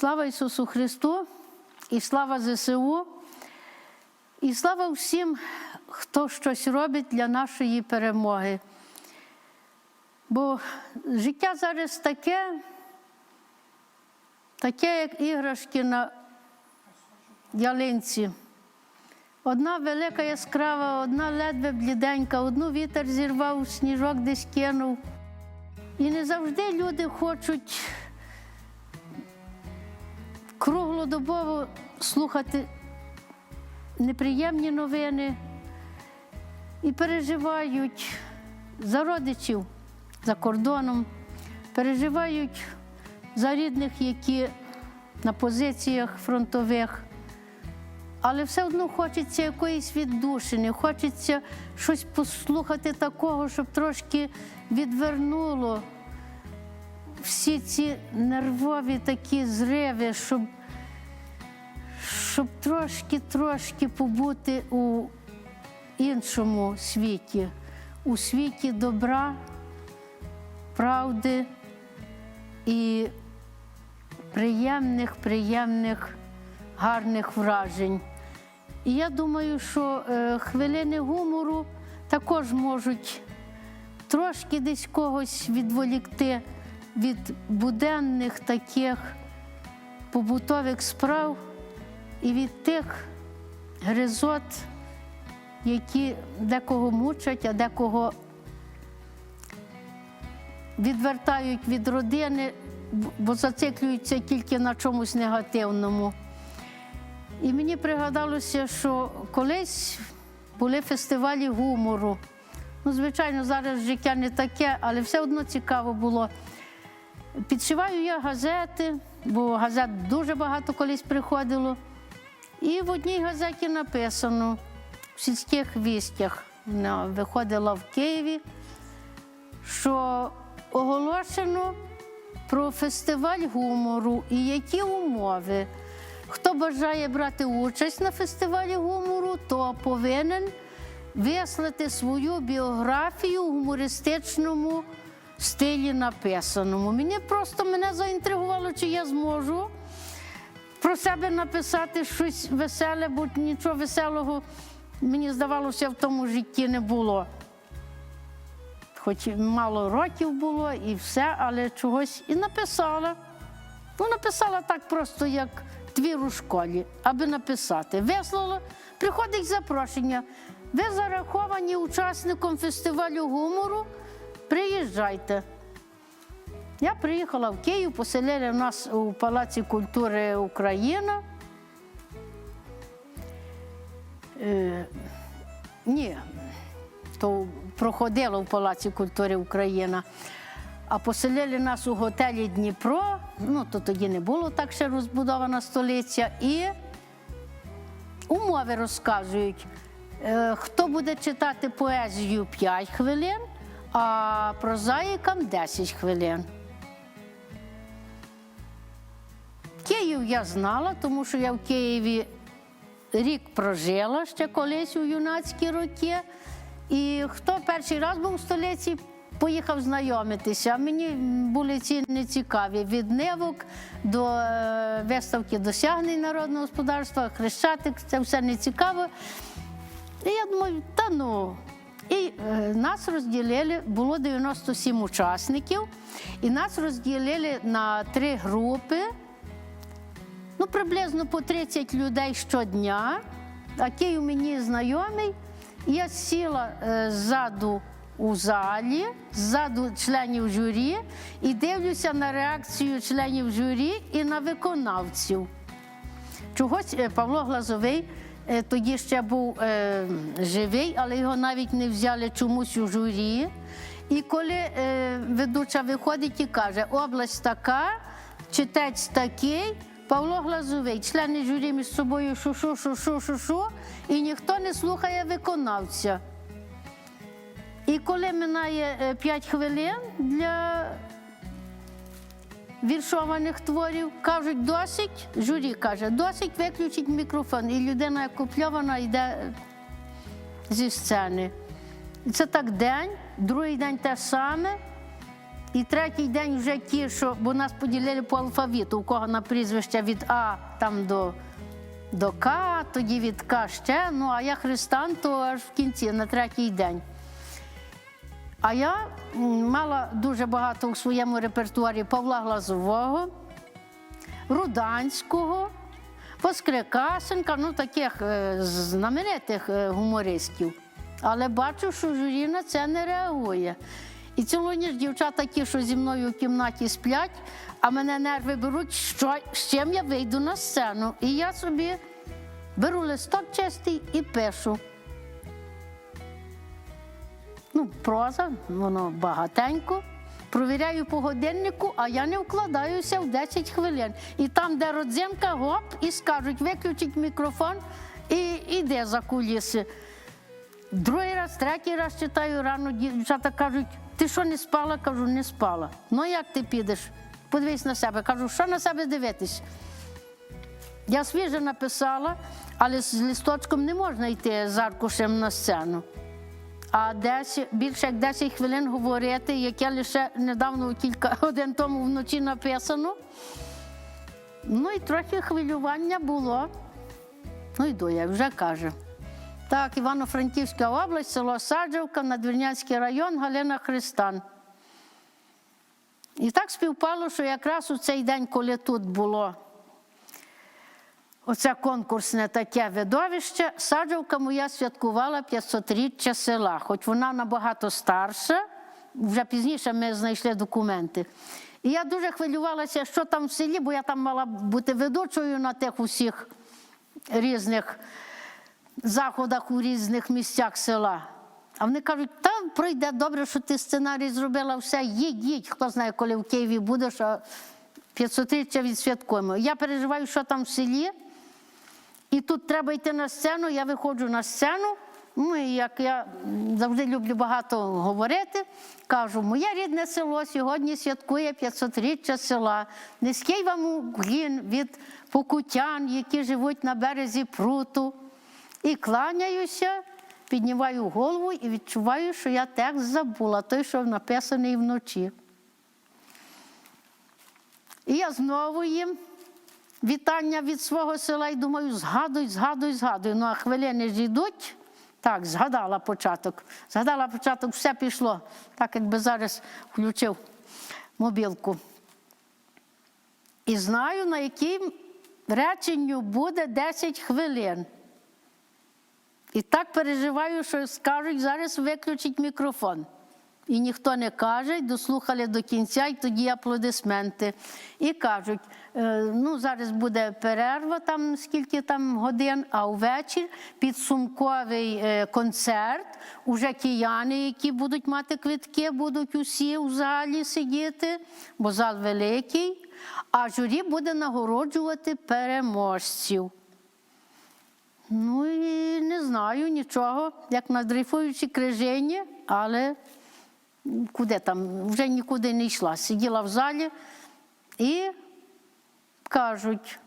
Слава Ісусу Христу і слава ЗСУ, і слава всім, хто щось робить для нашої перемоги. Бо життя зараз таке, таке, як іграшки на ялинці. Одна велика яскрава, одна ледве бліденька, одну вітер зірвав, сніжок десь кинув. І не завжди люди хочуть круглодобово слухати неприємні новини і переживають за родичів за кордоном, переживають за рідних, які на позиціях фронтових. Але все одно хочеться якоїсь віддушини, хочеться щось послухати такого, щоб трошки відвернуло всі ці нервові такі зриви, щоб, щоб трошки-трошки побути у іншому світі, у світі добра, правди і приємних, приємних, гарних вражень. І я думаю, що е, хвилини гумору також можуть трошки десь когось відволікти від буденних таких побутових справ і від тих гризот, які декого мучать, а декого відвертають від родини, бо зациклюються тільки на чомусь негативному. І мені пригадалося, що колись були фестивалі гумору. Ну, звичайно, зараз життя не таке, але все одно цікаво було. Підшиваю я газети, бо газет дуже багато колись приходило. І в одній газеті написано в сільських вістях, виходила в Києві, що оголошено про фестиваль гумору і які умови. Хто бажає брати участь на фестивалі гумору, то повинен вислати свою біографію в гумористичному стилі написаному. Мені просто мене заінтригувало, чи я зможу про себе написати щось веселе, бо нічого веселого, мені здавалося, в тому житті не було. Хоч мало років було і все, але чогось і написала. Ну, написала так просто, як твір у школі, аби написати. Вислала, приходить запрошення. Ви зараховані учасником фестивалю гумору. Приїжджайте. Я приїхала в Київ, поселили нас у Палаці культури Україна. Е, ні, то проходило в Палаці культури Україна. А поселили нас у готелі Дніпро, ну то тоді не було так ще розбудована столиця. І умови розказують, Е, хто буде читати поезію 5 хвилин, а прозаїкам 10 хвилин. Київ я знала, тому що я в Києві рік прожила ще колись у юнацькі роки. І хто перший раз був у столиці, поїхав знайомитися. Мені були ці нецікаві від нивок до е, виставки досягнень народного господарства, хрещатик, це все не цікаво. І я думаю, та ну. І е, нас розділили, було 97 учасників, і нас розділили на три групи, ну, приблизно по 30 людей щодня. А Київ мені знайомий. Я сіла е, ззаду у залі, ззаду членів журі, і дивлюся на реакцію членів журі і на виконавців. Чогось е, Павло Глазовий тоді ще був е, живий, але його навіть не взяли чомусь у журі. І коли е, ведуча виходить і каже, область така, читець такий, Павло Глазовий, члени журі між собою шу-шу, шу-шу, шу-шу, і ніхто не слухає виконавця. І коли минає 5 хвилин для віршованих творів, кажуть, досить, журі каже, досить виключить мікрофон. І людина, купльована, йде зі сцени. І це так день, другий день те саме. І третій день вже ті, що бо нас поділили по алфавіту, у кого на прізвище від А там до, до К, тоді від К ще. Ну а я християн, то аж в кінці, на третій день. А я мала дуже багато у своєму репертуарі Павла Глазового, Руданського, Воскрекасенка, ну таких е, знаменитих е, гумористів. Але бачу, що журі на це не реагує. І цілу ніч дівчата ті, що зі мною в кімнаті сплять, а мене нерви беруть, що, з чим я вийду на сцену. І я собі беру листок чистий і пишу. Ну, проза, воно багатенько. Провіряю по годиннику, а я не вкладаюся в 10 хвилин. І там, де родзинка, гоп, і скажуть, виключіть мікрофон і йде за куліси. Другий раз, третій раз читаю рано, дівчата кажуть, ти що не спала? Кажу, не спала. Ну як ти підеш? Подивись на себе. Кажу, що на себе дивитись? Я свіже написала, але з листочком не можна йти з аркушем на сцену. А 10, більше як 10 хвилин говорити, яке лише недавно кілька годин тому вночі написано. Ну і трохи хвилювання було. Ну йду, як вже каже. Так, Івано-Франківська область, село Саджавка, Надвірнянський район, Галина Христан. І так співпало, що якраз у цей день, коли тут було оце конкурсне таке видовище, Саджавка моя святкувала 500-річчя села, хоч вона набагато старша, вже пізніше ми знайшли документи. І я дуже хвилювалася, що там в селі, бо я там мала бути ведучою на тих усіх різних заходах у різних місцях села. А вони кажуть, там пройде добре, що ти сценарій зробила все, їдь, їдь. Хто знає, коли в Києві будеш, а 500-річчя відсвяткуємо. Я переживаю, що там в селі. І тут треба йти на сцену, я виходжу на сцену. Ну, і як я завжди люблю багато говорити, кажу, моє рідне село сьогодні святкує 500-річчя села. Низький вам уклін від покутян, які живуть на березі пруту. І кланяюся, піднімаю голову і відчуваю, що я текст забула, той, що написаний вночі. І я знову їм вітання від свого села і думаю, згадуй, згадуй, згадуй. Ну, а хвилини ж йдуть. Так, згадала початок. Згадала початок, все пішло. Так, якби зараз включив мобілку. І знаю, на яким реченню буде 10 хвилин. І так переживаю, що скажуть, зараз виключить мікрофон. І ніхто не каже, дослухали до кінця, і тоді аплодисменти. І кажуть, ну зараз буде перерва, там скільки там годин, а увечір підсумковий е, концерт. Уже кияни, які будуть мати квитки, будуть усі у залі сидіти, бо зал великий. А журі буде нагороджувати переможців. Ну і не знаю нічого, як на дрейфуючій крижині, але куди там, вже нікуди не йшла. Сиділа в залі і кажуть,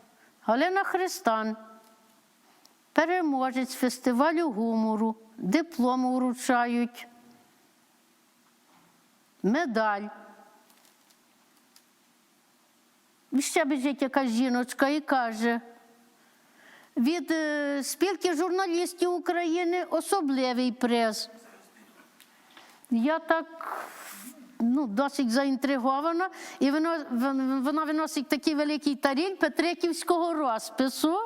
Галина Христан, переможець фестивалю гумору, диплом вручають, медаль. Ще біжить якась жіночка і каже, від е, спілки журналістів України особливий приз. Я так ну, досить заінтригована, і воно, вона виносить такий великий таріль Петриківського розпису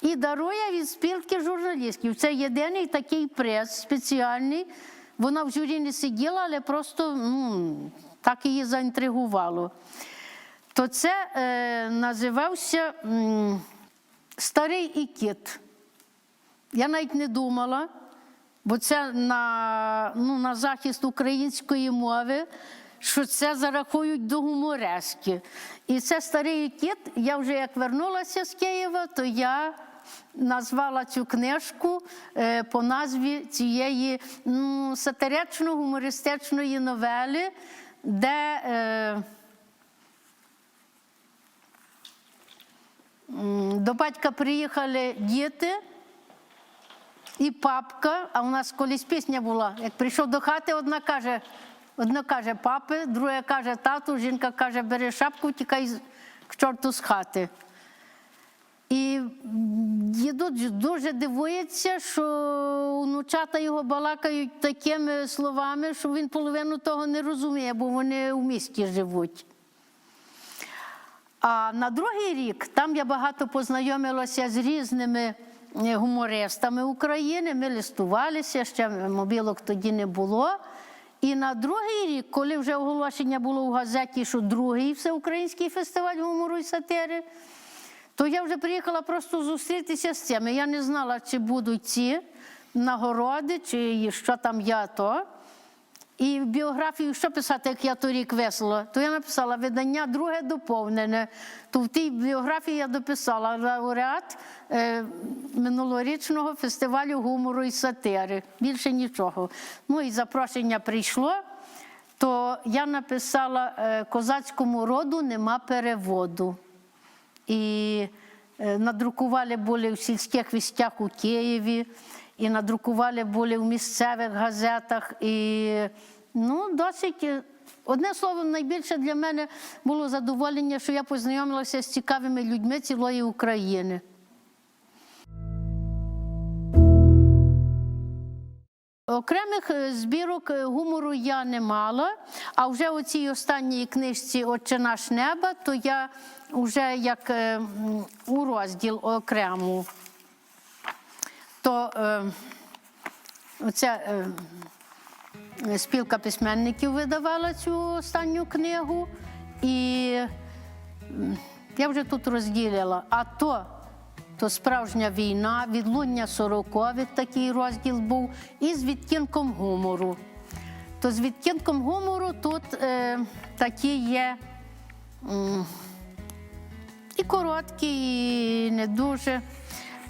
і дарує від спілки журналістів. Це єдиний такий приз спеціальний. Вона в журі не сиділа, але просто ну, так її заінтригувало. То це е, називався м, Старий і кіт. Я навіть не думала, бо це на, ну, на захист української мови, що це зарахують до гуморески. І це старий кіт. Я вже як вернулася з Києва, то я назвала цю книжку е, по назві цієї ну, сатирично-гумористичної новели, де. Е, До батька приїхали діти і папка, а у нас колись пісня була. Як прийшов до хати, одна каже: Одна каже папи, друга каже тату, жінка каже, бери шапку, тікай к чорту з хати. І дідусь дуже дивується, що внучата його балакають такими словами, що він половину того не розуміє, бо вони у місті живуть. А на другий рік там я багато познайомилася з різними гумористами України. Ми листувалися, ще мобілок тоді не було. І на другий рік, коли вже оголошення було в газеті, що другий всеукраїнський фестиваль гумору і сатири, то я вже приїхала просто зустрітися з цими. Я не знала, чи будуть ці нагороди, чи що там я то. І в біографію що писати, як я торік весело? То я написала видання друге доповнене. То в тій біографії я дописала лауреат е, минулорічного фестивалю гумору і сатири. Більше нічого. Ну і запрошення прийшло. То я написала е, козацькому роду нема переводу. І е, надрукували були в сільських вістях у Києві, і надрукували були в місцевих газетах. І ну, досить. Одне слово, найбільше для мене було задоволення, що я познайомилася з цікавими людьми цілої України. Окремих е, збірок е, гумору я не мала, а вже у цій останній книжці Отче наш неба, то я вже як е, у розділ окрему. То е, оця е, спілка письменників видавала цю останню книгу, і я вже тут розділила. А то то справжня війна, відлуння сорокових такий розділ був, і з відтінком гумору. То з відтінком гумору тут е, такі є і короткі, і не дуже.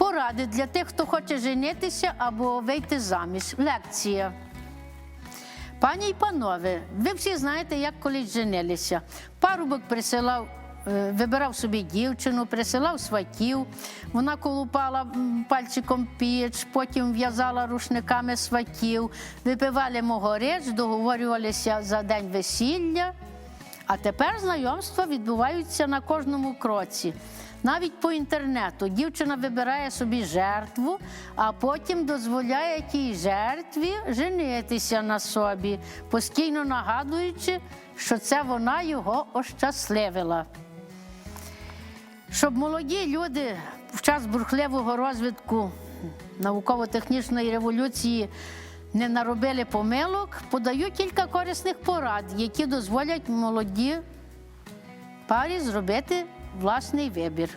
Поради для тих, хто хоче женитися або вийти заміж. Лекція. Пані й панове, ви всі знаєте, як колись женилися. Парубок присилав, е, вибирав собі дівчину, присилав сватів. Вона колупала пальчиком піч, потім в'язала рушниками сватів, випивали могорець, договорювалися за день весілля. А тепер знайомства відбуваються на кожному кроці. Навіть по інтернету дівчина вибирає собі жертву, а потім дозволяє тій жертві женитися на собі, постійно нагадуючи, що це вона його ощасливила. Щоб молоді люди в час бурхливого розвитку науково-технічної революції не наробили помилок, подаю кілька корисних порад, які дозволять молоді парі зробити власний вибір.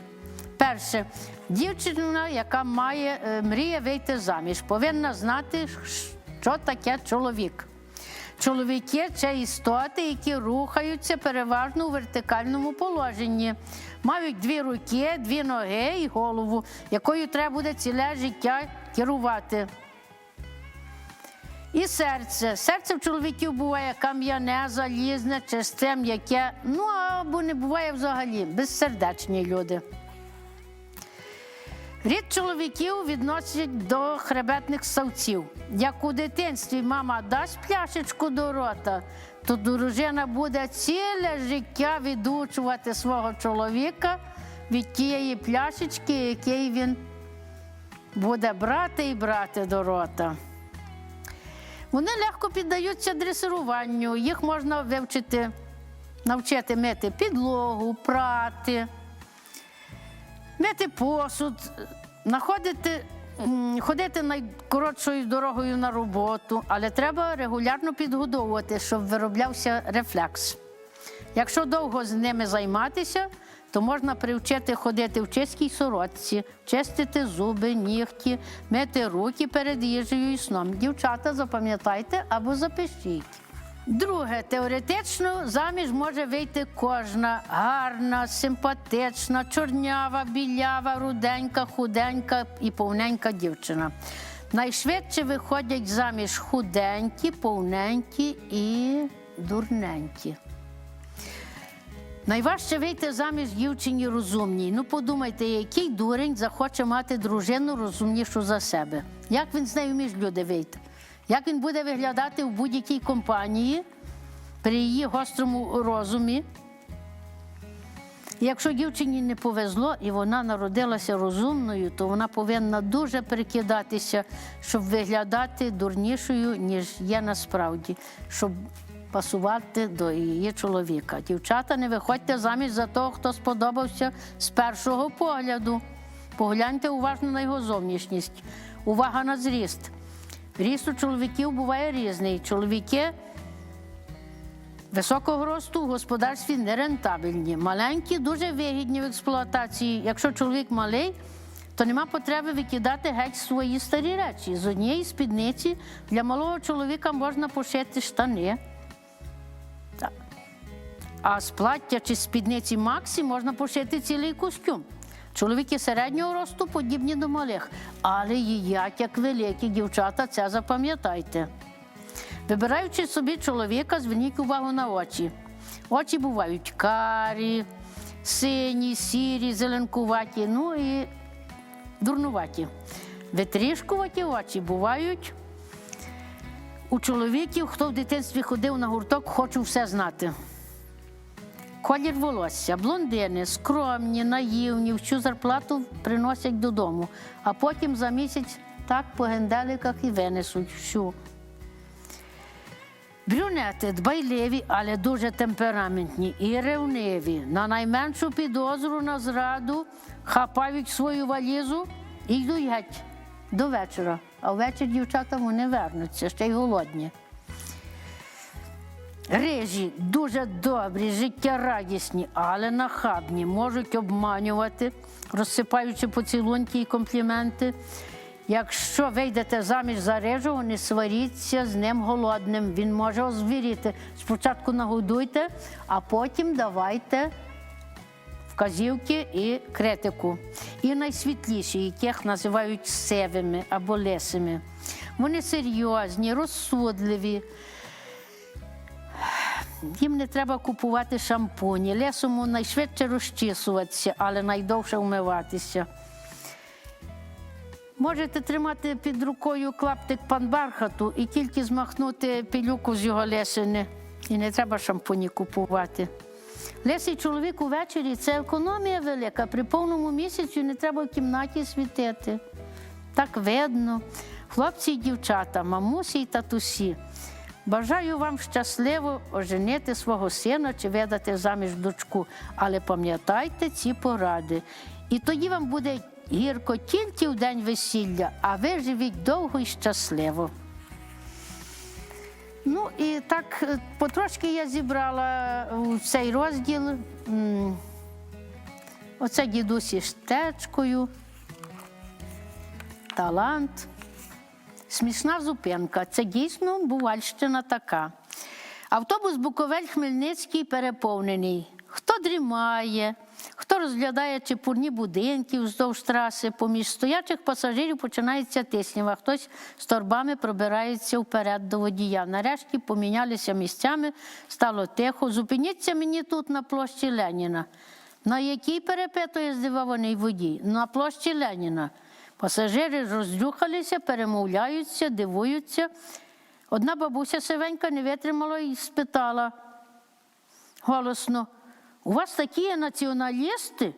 Перше, дівчина, яка має е, мріє вийти заміж, повинна знати, що таке чоловік. Чоловіки це істоти, які рухаються переважно у вертикальному положенні. Мають дві руки, дві ноги і голову, якою треба буде ціле життя керувати. І серце. Серце в чоловіків буває кам'яне, залізне, чисте, м'яке. Ну або не буває взагалі, безсердечні люди. Рід чоловіків відносять до хребетних савців. Як у дитинстві мама дасть пляшечку до рота, то дружина буде ціле життя відучувати свого чоловіка від тієї пляшечки, який він буде брати і брати до рота. Вони легко піддаються дресируванню, їх можна вивчити, навчити мити підлогу, прати, мити посуд, находити, ходити найкоротшою дорогою на роботу, але треба регулярно підгодовувати, щоб вироблявся рефлекс. Якщо довго з ними займатися, то можна привчити ходити в чистій сорочці, чистити зуби, нігті, мити руки перед їжею і сном. Дівчата, запам'ятайте або запишіть. Друге, теоретично заміж може вийти кожна гарна, симпатична, чорнява, білява, руденька, худенька і повненька дівчина. Найшвидше виходять заміж худенькі, повненькі і дурненькі. Найважче вийти заміж дівчині розумній. Ну подумайте, який дурень захоче мати дружину розумнішу за себе. Як він з нею між люди вийти? Як він буде виглядати в будь-якій компанії? при її гострому розумі. Якщо дівчині не повезло і вона народилася розумною, то вона повинна дуже перекидатися, щоб виглядати дурнішою, ніж є насправді, щоб пасувати до її чоловіка. Дівчата, не виходьте заміж за того, хто сподобався з першого погляду. Погляньте уважно на його зовнішність. Увага на зріст. Ріст у чоловіків буває різний. Чоловіки Високого росту в господарстві нерентабельні. Маленькі дуже вигідні в експлуатації. Якщо чоловік малий, то нема потреби викидати геть свої старі речі. З однієї спідниці для малого чоловіка можна пошити штани. А з плаття чи спідниці Максі можна пошити цілий костюм. Чоловіки середнього росту подібні до малих, але їдять як великі дівчата, це запам'ятайте. Вибираючи собі чоловіка, зверніть увагу на очі. Очі бувають карі, сині, сірі, зеленкуваті, ну і дурнуваті. Витрішкуваті очі бувають у чоловіків, хто в дитинстві ходив на гурток, хочу все знати. Колір волосся, блондини, скромні, наївні, всю зарплату приносять додому, а потім за місяць так по генделиках і винесуть всю. Брюнети дбайливі, але дуже темпераментні і ревниві. На найменшу підозру на зраду хапають свою валізу і йдуть геть до вечора. А ввечері дівчата вони вернуться, ще й голодні. Рижі дуже добрі, життєрадісні, але нахабні, можуть обманювати, розсипаючи поцілунки і компліменти. Якщо вийдете заміж за рижого, не сваріться з ним голодним. Він може озвіріти. Спочатку нагодуйте, а потім давайте вказівки і критику. І найсвітліші, яких називають сивими або лисими. Вони серйозні, розсудливі. Їм не треба купувати шампуні, лесому найшвидше розчісуватися, але найдовше вмиватися. Можете тримати під рукою клаптик панбархату і тільки змахнути пилюку з його лесини. І не треба шампуні купувати. Лесий чоловік увечері це економія велика. При повному місяцю не треба в кімнаті світити. Так видно. Хлопці і дівчата, мамусі й татусі. Бажаю вам щасливо оженити свого сина чи видати заміж дочку, але пам'ятайте ці поради. І тоді вам буде гірко тільки в день весілля, а ви живіть довго і щасливо. Ну і так е, потрошки я зібрала у цей розділ. Оце дідусі штечкою, талант. Смішна зупинка. Це дійсно Бувальщина така. Автобус Буковель Хмельницький переповнений. Хто дрімає, хто розглядає чепурні будинки вздовж траси, поміж стоячих пасажирів починається тиснява. Хтось з торбами пробирається вперед до водія. Нарешті помінялися місцями, стало тихо. Зупиніться мені тут на площі Леніна. На якій перепитує здивований водій? На площі Леніна. Пасажири роздюхалися, перемовляються, дивуються. Одна бабуся сивенька не витримала і спитала голосно: у вас такі націоналісти?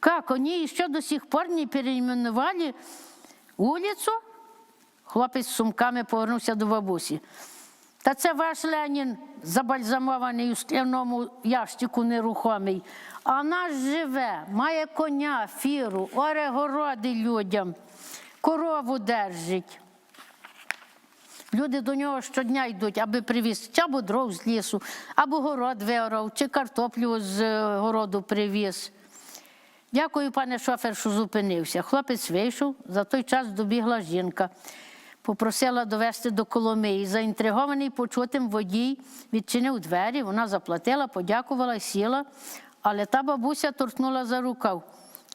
Как, они еще до сих пор не переименували вулицю? Хлопець з сумками повернувся до бабусі. Та це ваш Ленін забальзамований у скляному ящику нерухомий. А наш живе, має коня, фіру, оре городи людям, корову держить. Люди до нього щодня йдуть, аби привіз або дров з лісу, або город виорав, чи картоплю з е, городу привіз. Дякую, пане шофер, що зупинився. Хлопець вийшов, за той час добігла жінка. Попросила довести до Коломиї. Заінтригований почутим водій відчинив двері, вона заплатила, подякувала і сіла, але та бабуся торкнула за рукав.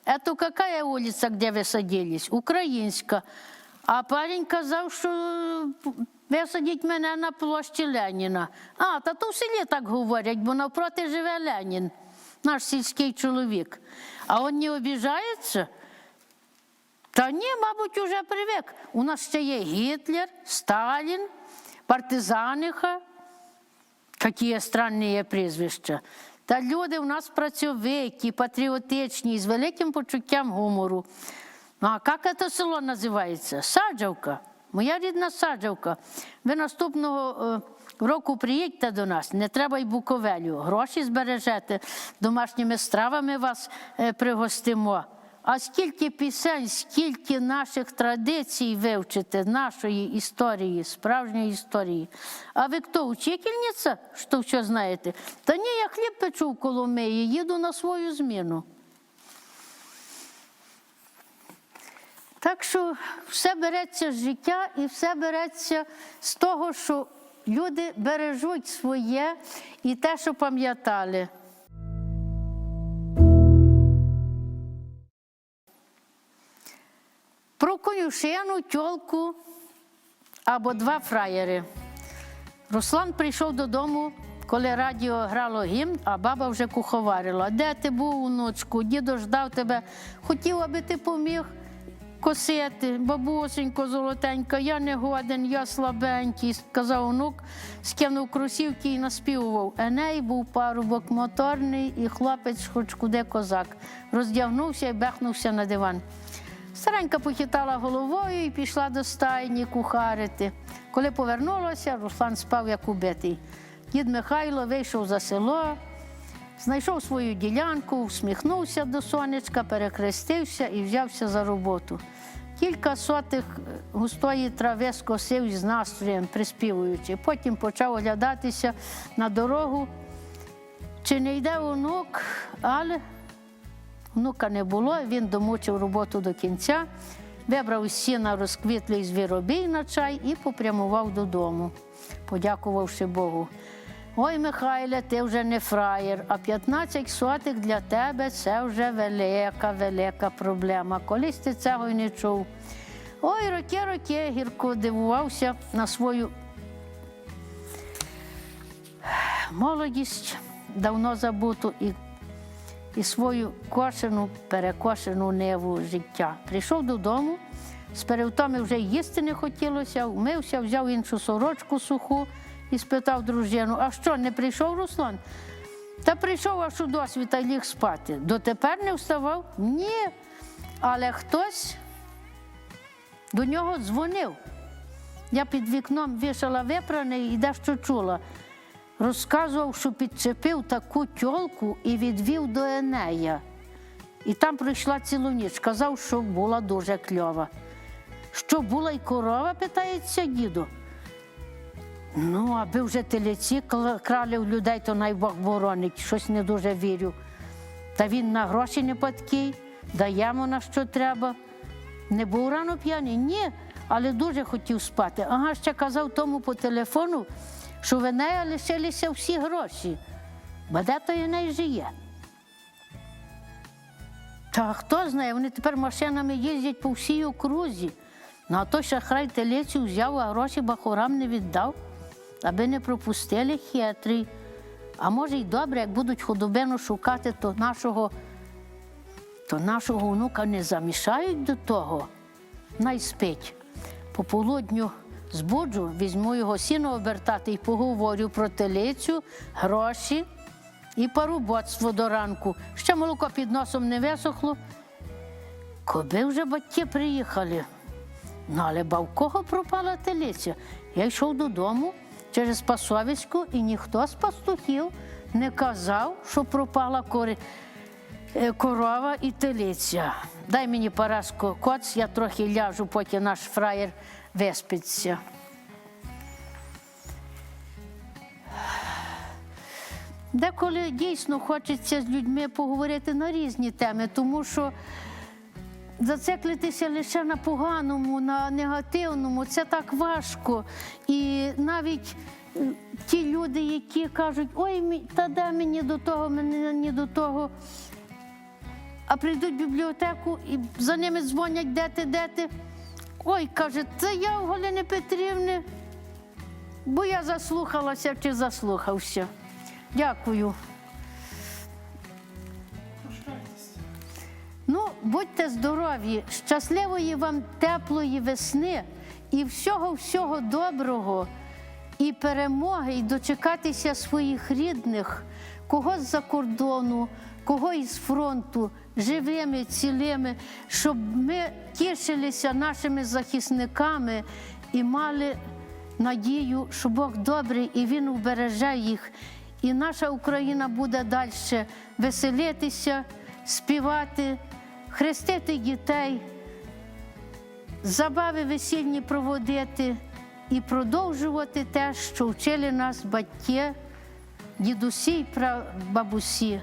Это какая улица, где ви садились? Українська. А парень казав, що висадіть мене на площі Леніна. А, та то в селі так говорять, бо навпроти живе Ленін, наш сільський чоловік. А він не обіжається? Та ні, мабуть, уже привик. У нас ще є Гітлер, Сталін, партизаниха. Які странні прізвища. Та люди у нас працьовиті, патріотичні, з великим почуттям гумору. Ну, а як це село називається? Саджавка. Моя рідна Саджавка. Ви наступного е, року приїдьте до нас, не треба й буковелю. Гроші збережете, домашніми стравами вас е, пригостимо. А скільки пісень, скільки наших традицій вивчите, нашої історії, справжньої історії. А ви хто, учительниця, що все знаєте? Та ні, я хліб печу в Коломиї, їду на свою зміну. Так що все береться з життя і все береться з того, що люди бережуть своє і те, що пам'ятали. Конюшину, тьолку або два фраєри. Руслан прийшов додому, коли радіо грало гімн, а баба вже куховарила. Де ти був, внучку? Дідо ждав тебе. Хотів, аби ти поміг косити. Бабусенько золотенька, я не годен, я слабенький, сказав онук, скинув кросівки і наспівував. Еней був парубок моторний і хлопець, хоч куди козак. Роздягнувся і бехнувся на диван. Старенька похитала головою і пішла до стайні кухарити. Коли повернулася, Руслан спав як убитий. Дід Михайло вийшов за село, знайшов свою ділянку, всміхнувся до сонечка, перехрестився і взявся за роботу. Кілька сотих е, густої трави скосив з настроєм, приспівуючи. Потім почав оглядатися на дорогу, чи не йде онук, але Внука не було, він домучив роботу до кінця, вибрав сіна розквітлий звіробій на чай і попрямував додому, подякувавши Богу. Ой, Михайле, ти вже не фраєр, а 15 сотих для тебе це вже велика, велика проблема. Колись ти цього й не чув. Ой, роки, роки, гірко дивувався на свою молодість, давно забуту і і свою кошену, перекошену ниву життя. Прийшов додому, з перевтоми вже їсти не хотілося, вмився, взяв іншу сорочку суху і спитав дружину: а що, не прийшов Руслан? Та прийшов аж у досвіта й ліг спати. Дотепер не вставав? Ні. Але хтось до нього дзвонив. Я під вікном вішала випране і дещо чула. Розказував, що підчепив таку тьолку і відвів до Енея. І там пройшла цілу ніч. Казав, що була дуже кльова. Що була й корова, питається діду. Ну, аби вже телеці крали в людей, то най Бог боронить, щось не дуже вірю. Та він на гроші не падкий, даємо на що треба. Не був рано п'яний? Ні, але дуже хотів спати. Ага, ще казав тому по телефону, що в Енея лишилися всі гроші. Бо де то Еней жиє? Та хто знає, вони тепер машинами їздять по всій окрузі. Ну а той шахрай телецю взяв, а гроші бахурам не віддав, аби не пропустили хитрий. А може й добре, як будуть худобину шукати, то нашого, то нашого онука не замішають до того. Най спить. Пополудню збуджу, візьму його сіно обертати і поговорю про телицю, гроші і парубоцтво до ранку. Ще молоко під носом не висохло. Коби вже батьки приїхали. Ну, але ба в кого пропала телиця? Я йшов додому через Пасовицьку, і ніхто з пастухів не казав, що пропала кори... е, корова і телиця. Дай мені Параско коц, я трохи ляжу, поки наш фраєр виспиться. Деколи дійсно хочеться з людьми поговорити на різні теми, тому що зациклитися лише на поганому, на негативному це так важко. І навіть ті люди, які кажуть, ой, та де мені до того, мені до того. А прийдуть в бібліотеку і за ними дзвонять, де ти, де ти. Ой, каже, це я у Галини Петрівни, бо я заслухалася чи заслухався. Дякую. Ну, будьте здорові, щасливої вам теплої весни і всього-всього доброго. і перемоги, і дочекатися своїх рідних, кого з-за кордону, кого із фронту, живими, цілими, щоб ми тішилися нашими захисниками і мали надію, що Бог добрий і Він убереже їх. І наша Україна буде далі веселитися, співати, хрестити дітей, забави весільні проводити і продовжувати те, що вчили нас батьки, дідусі і бабусі,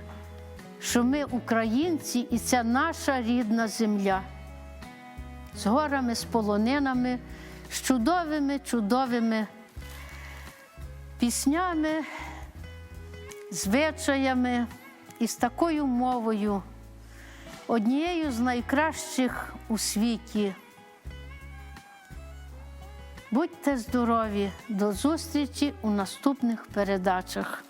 що ми українці і це наша рідна земля з горами, з полонинами, з чудовими, чудовими піснями, звичаями і з такою мовою, однією з найкращих у світі. Будьте здорові! До зустрічі у наступних передачах.